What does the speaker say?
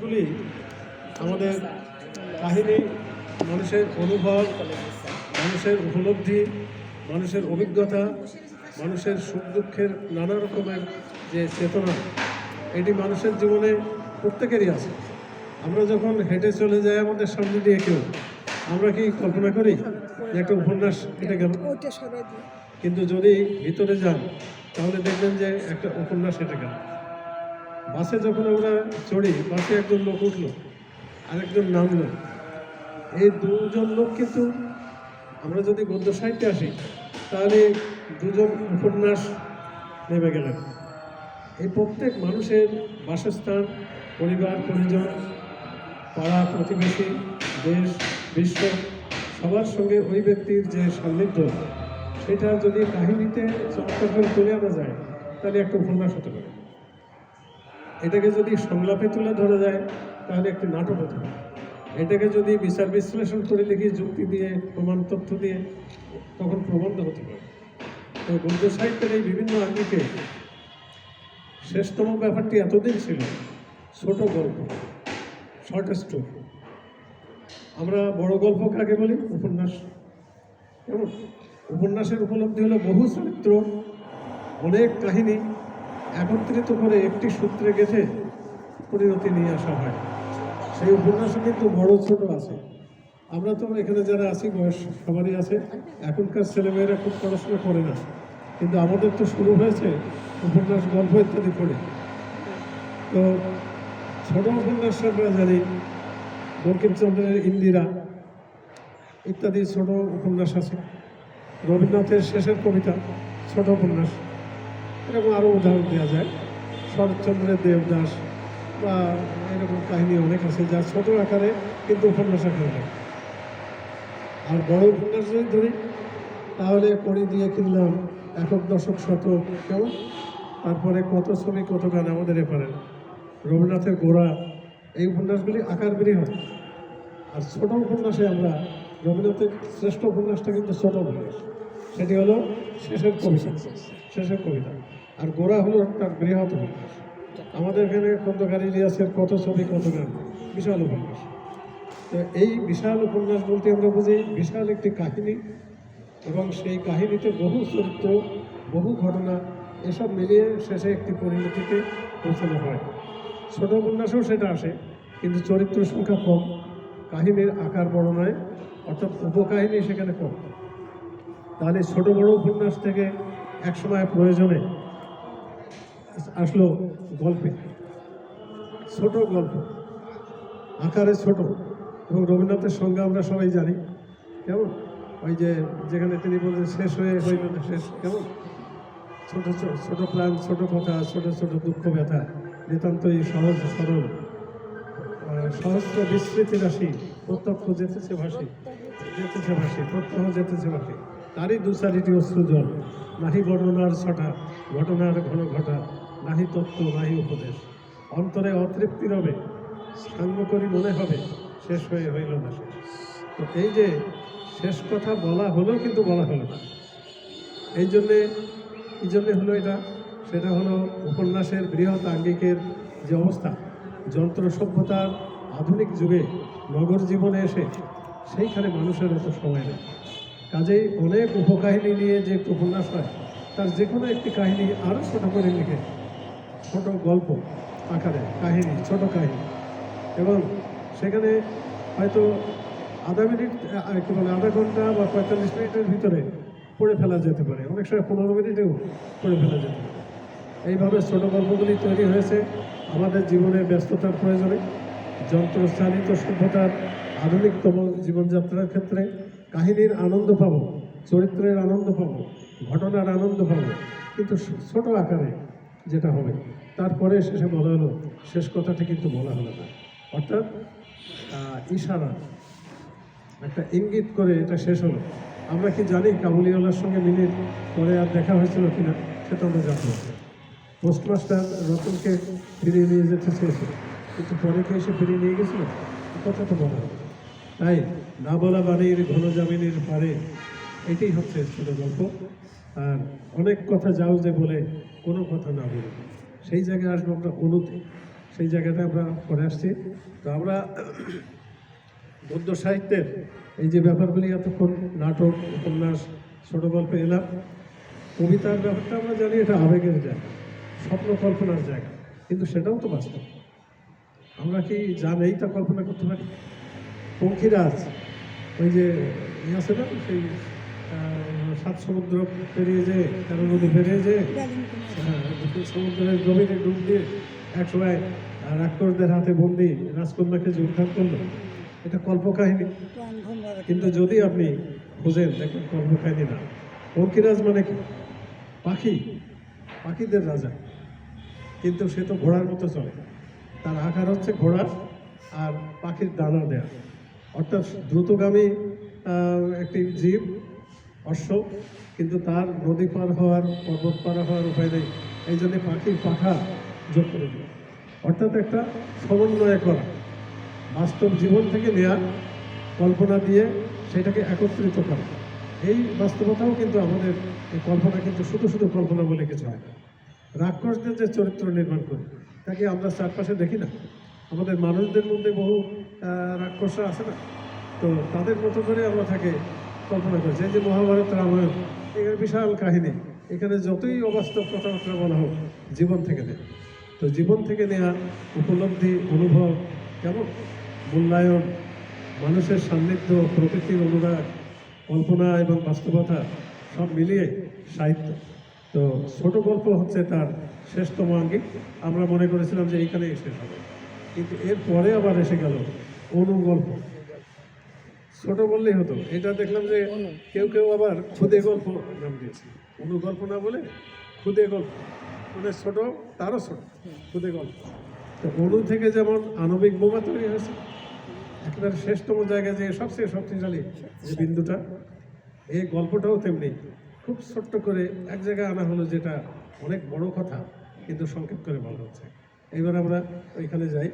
গুলি আমাদের কাহিনী মানুষের অনুভব মানুষের উপলব্ধি মানুষের অভিজ্ঞতা মানুষের সুখ দুঃখের নানা রকমের যে চেতনা এটি মানুষের জীবনে প্রত্যেকেরই আছে। আমরা যখন হেঁটে চলে যাই আমাদের সামনে দিয়ে কেউ আমরা কি কল্পনা করি যে একটা উপন্যাস হেঁটে গেল? কিন্তু যদি ভিতরে যান তাহলে দেখবেন যে একটা উপন্যাস হেঁটে গেল। বাসে যখন আমরা চড়ি, বাসে একজন লোক উঠল, আরেকজন নামলো। এই দুজন লোক কিন্তু আমরা যদি গদ্য সাহিত্যে আসি, তাহলে দুজন উপন্যাস নেমে গেলেন। এই প্রত্যেক মানুষের বাসস্থান, পরিবার, পরিজন, পাড়া, প্রতিবেশী, দেশ, বিশ্ব, সবার সঙ্গে ওই ব্যক্তির যে সান্নিধ্য, সেটা যদি কাহিনীতে চমৎকার করে তুলে আনা যায়, তাহলে একটা উপন্যাস হতে পারে। এটাকে যদি সংলাপে তুলে ধরা যায়, তাহলে একটি নাটক হতে এটাকে যদি বিচার বিশ্লেষণ করে দেখি যুক্তি দিয়ে, প্রমাণ তথ্য দিয়ে, তখন প্রবন্ধ হতে পারে। তো গদ্য সাহিত্যের এই বিভিন্ন আঙ্গিকে শেষতম ব্যাপারটি এতদিন ছিল ছোট গল্প শর্ট স্টোরি আমরা বড় গল্প কাকে বলি? উপন্যাস। কেমন? উপন্যাসের উপলব্ধি হলো বহু চরিত্র, অনেক কাহিনী একত্রিত করে একটি সূত্রে গেছে পরিণতি নিয়ে আসা হয়। সেই উপন্যাসে কিন্তু বড় ছোট আছে। আমরা তো এখানে যারা আছি, বয়স সবারই আছে। এখনকার ছেলেমেয়েরা খুব পড়াশোনা করে না। কিন্তু আমাদের তো শুরু হয়েছে উপন্যাস, গল্প ইত্যাদি পড়ে তো ছোট উপন্যাস আমরা জানি, বঙ্কিমচন্দ্রের ইন্দিরা ইত্যাদি ছোট উপন্যাস আছে। রবীন্দ্রনাথের শেষের কবিতা ছোট উপন্যাস। এরকম আরও উদাহরণ দেওয়া যায়। শরৎচন্দ্রের দেবদাস বা এরকম কাহিনী অনেক আছে যা ছোট আকারে কিন্তু উপন্যাস আকারে। আর বড় উপন্যাস যদি ধরি, তাহলে কড়ি দিয়ে কিনলাম একক দশক শত কেমন তারপরে কত ছবি, কত গান আমাদের এপারে। রবীন্দ্রনাথের গোড়া, এই উপন্যাসগুলি আকার বেরিয়ে হয় আর ছোট উপন্যাসে আমরা রবীন্দ্রনাথের শ্রেষ্ঠ উপন্যাসটা কিন্তু ছোট উপন্যাস। সেটি হলো শেষের কবিতা। শেষের কবিতা। আর গোড়া হলো তার বৃহৎ উপন্যাস আমাদের এখানে খন্দকার ইলিয়াসের কত ছবি, কত গান? বিশাল উপন্যাস তো এই বিশাল উপন্যাস বলতে আমরা বুঝি, বিশাল একটি কাহিনী এবং সেই কাহিনীতে বহু চরিত্র, বহু ঘটনা, এসব মিলিয়ে শেষে একটি পরিণতিতে পৌঁছানো হয়। ছোট উপন্যাসেও সেটা আসে, কিন্তু চরিত্র সংখ্যা কম, কাহিনীর আকার বড় নয়, অর্থাৎ উপকাহিনী সেখানে কম। তাহলে ছোট বড় উপন্যাস থেকে একসময় প্রয়োজনে আসলো গল্পে। ছোট গল্প। আকারে ছোট। এবং রবীন্দ্রনাথের সঙ্গে আমরা সবাই জানি। কেমন? ওই যে যেখানে তিনি বলছেন শেষ হয়ে হইল না শেষ। কেমন? ছোট ছোট প্রাণ, ছোট কথা, ছোট ছোট দুঃখ, ব্যথা। নিতান্তই সহজ, সরল। সহস্র বিস্মৃতি রাশি। প্রত্যক্ষ যেতেছে ভাসি। যেতেছে ভাসি, প্রত্যহ যেতেছে ভাসি। তারই দুসারিটি অশ্রু জল। নাহি বর্ণনার ছটা, ঘটনার ঘন ঘটা, নাহি তত্ত্ব, নাহি উপদেশ। অন্তরে অতৃপ্তি রবে সাঙ্গ করি মনে হবে, শেষ হয়ে হইল না শেষ। তো এই যে শেষ কথা বলা হলো কিন্তু বলা হলো না। এই জন্যে এই জন্যে হলো এটা। সেটা হলো উপন্যাসের বৃহৎ আঙ্গিকের যে অবস্থা, যন্ত্র সভ্যতার আধুনিক যুগে নগর জীবনে এসে সেইখানে মানুষের অত সময় নেই। কাজেই অনেক উপকাহিনী নিয়ে যে একটু উপন্যাস হয়, তার যে কোনো একটি কাহিনী আরও ছোটো করে লিখে, ছোট গল্প আকারে, কাহিনী, ছোট কাহিনী। এবং সেখানে হয়তো আধা মিনিট কি বলে, আধা ঘণ্টা বা পঁয়তাল্লিশ মিনিটের ভিতরে পড়ে ফেলা যেতে পারে। অনেক সময় পনেরো মিনিটেও পড়ে ফেলা যেতে পারে। এইভাবে ছোট গল্পগুলি তৈরি হয়েছে আমাদের জীবনে ব্যস্ততার প্রয়োজনে, যন্ত্রচালিত সভ্যতার আধুনিকতম জীবনযাত্রার ক্ষেত্রে। কাহিনীর আনন্দ পাবো, চরিত্রের আনন্দ পাবো, ঘটনার আনন্দ পাবো, কিন্তু ছোট আকারে যেটা হবে, তারপরে শেষে বলা হলো, শেষ কথাটা কিন্তু বলা হলো না। অর্থাৎ ইশারা। একটা ইঙ্গিত করে এটা শেষ হলো। আমরা কি জানি কাবুলিওয়ালার সঙ্গে মিনিট পরে আর দেখা হয়েছিল কিনা সেটা আমরা পারি পোস্টমাস্টার রতনকে ফিরিয়ে নিয়ে যেতে চেয়েছিল কিন্তু পরে কি এসে ফিরিয়ে নিয়ে গেছিল? তো বলা হবে তাই না বলা বাড়ির ঘন জামিনের পারে এটাই হচ্ছে ছোট গল্প। আর অনেক কথা যাও যে বলে কোনো কথা না বলে। সেই জায়গায় আসব আমরা অনুতে সেই জায়গাটা আমরা পড়ে আসছি। তো আমরা গদ্য সাহিত্যের এই যে ব্যাপারগুলি এতক্ষণ নাটক, উপন্যাস, ছোট গল্পে এলাম, কবিতার ব্যাপারটা আমরা জানি এটা আবেগের জায়গা স্বপ্ন কল্পনার জায়গা। কিন্তু সেটাও তো বাস্তব। আমরা কি যা নেই তা কল্পনা করতে পারি? পঙ্খিরাজ ওই যে ইয়ে আছে না সেই সাত সমুদ্র পেরিয়ে যে তেরো নদী পেরিয়ে যে হ্যাঁ, সমুদ্রের গভীরে ডুব দিয়ে একসময় আহ, রাক্ষসদের হাতে বন্দি রাজকন্যাকে যে উদ্ধার করল এটা কল্পকাহিনী। কিন্তু যদি আপনি খুঁজেন দেখবেন কল্পকাহিনী না। পঙ্খিরাজ মানে কি? পাখি পাখিদের রাজা। কিন্তু সে তো ঘোড়ার মতো চলে। তার আকার হচ্ছে ঘোড়ার আর পাখির দানা দেয়া। অর্থাৎ দ্রুতগামী একটি জীব অশ্ব কিন্তু তার নদী পার হওয়ার, পর্বত পার হওয়ার উপায় নেই। এই জন্য পাখির পাখা যোগ করে দিল অর্থাৎ একটা সমন্বয় করা। বাস্তব জীবন থেকে নেয়া, কল্পনা দিয়ে সেটাকে একত্রিত করা। এই বাস্তবতাও কিন্তু আমাদের এই কল্পনা কিন্তু শুধু শুধু কল্পনা বলে কিছু হয় রাক্ষসদের যে চরিত্র নির্মাণ করে তাকে আমরা চারপাশে দেখি না? আমাদের মানুষদের মধ্যে বহু আহ, রাক্ষসরা আছে না? তো তাদের মতো করে আমরা তাকে কল্পনা করছি যে মহাভারত রামায়ণ এখানে বিশাল কাহিনী। এখানে যতই অবাস্তব কথাবার্তা বলা হোক জীবন থেকে নেয়। তো জীবন থেকে নেওয়া উপলব্ধি অনুভব কেমন? মূল্যায়ন মানুষের সান্নিধ্য প্রকৃতির অনুরাগ কল্পনা এবং বাস্তবতা সব মিলিয়ে সাহিত্য। তো ছোট গল্প হচ্ছে তার শেষতম আঙ্গিক। আমরা মনে করেছিলাম যে এইখানেই শেষ হবে। কিন্তু এরপরে আবার এসে গেল অনুগল্প ছোট বললেই হতো এটা দেখলাম যে কেউ কেউ আবার খুদে গল্প নাম দিয়েছে। অনুগল্প না বলে খুদে গল্প। মানে ছোট তারও ছোট খুদে গল্প। তো অনু থেকে যেমন আণবিক বোমা তৈরি হয়েছে একেবারে শেষতম জায়গায় যে সবচেয়ে শক্তিশালী যে বিন্দুটা এই গল্পটাও তেমনি। খুব ছোট্ট করে এক জায়গায় আনা হলো যেটা অনেক বড় কথা কিন্তু সংক্ষেপ করে বলা হচ্ছে। এইবার আমরা ওইখানে যাই।